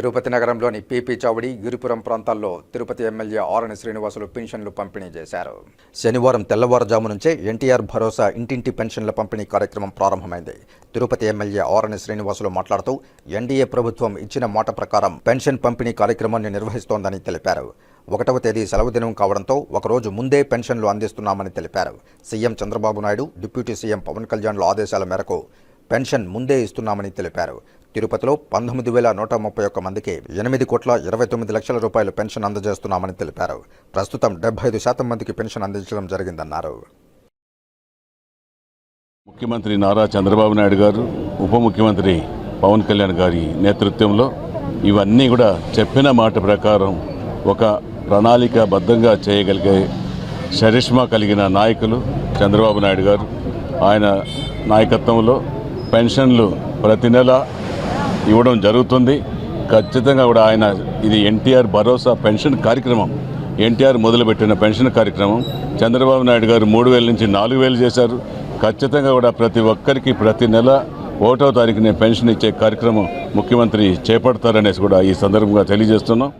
తిరుపతి నగరంలోని పీపీ చౌడి గిరిపురం ప్రాంతాల్లో తిరుపతి ఎమ్మెల్యే ఆరణి శ్రీనివాసులు పెన్షన్లు పంపిణీ చేశారు. శనివారం తెల్లవారుజాము నుంచే ఎన్టీఆర్ భరోసా ఇంటింటి పెన్షన్ల పంపిణీ కార్యక్రమం ప్రారంభమైంది. తిరుపతి ఎమ్మెల్యే ఆరణి శ్రీనివాసులు మాట్లాడుతూ ఎన్డీఏ ప్రభుత్వం ఇచ్చిన మాట ప్రకారం పెన్షన్ పంపిణీ కార్యక్రమాన్ని నిర్వహిస్తోందని తెలిపారు. ఒకటవ తేదీ సెలవు దినం కావడంతో ఒకరోజు ముందే పెన్షన్లు అందిస్తున్నామని తెలిపారు. CM Chandrababu Naidu deputy CM Pawan కళ్యాణ్ల ఆదేశాల మేరకు పెన్షన్ ముందే ఇస్తున్నామని తెలిపారు. తిరుపతిలో పంతొమ్మిది వేల నూట ముప్పై ఒక్క మందికి ఎనిమిది కోట్ల ఇరవై తొమ్మిది లక్షల రూపాయలు పెన్షన్ అందజేస్తున్నామని తెలిపారు. ప్రస్తుతం డెబ్బై ఐదు శాతం మందికి పెన్షన్ అందించడం జరిగిందన్నారు. ముఖ్యమంత్రి నారా చంద్రబాబు నాయుడు గారు ఉప ముఖ్యమంత్రి పవన్ కళ్యాణ్ గారి నేతృత్వంలో ఇవన్నీ కూడా చెప్పిన మాట ప్రకారం ఒక ప్రణాళికాబద్ధంగా చేయగలిగే షరిష్మా కలిగిన నాయకులు చంద్రబాబు నాయుడు గారు. ఆయన నాయకత్వంలో పెన్షన్లు ప్రతి నెల ఇవ్వడం జరుగుతుంది. ఖచ్చితంగా కూడా ఆయన ఇది ఎన్టీఆర్ భరోసా పెన్షన్ కార్యక్రమం. ఎన్టీఆర్ మొదలుపెట్టిన పెన్షన్ కార్యక్రమం. చంద్రబాబు నాయుడు గారు మూడు వేల నుంచి నాలుగు వేలు చేశారు. ఖచ్చితంగా కూడా ప్రతి ఒక్కరికి ప్రతి నెల ఒకటో తారీఖునే పెన్షన్ ఇచ్చే కార్యక్రమం ముఖ్యమంత్రి చేపడతారనేసి కూడా ఈ సందర్భంగా తెలియజేస్తున్నాం.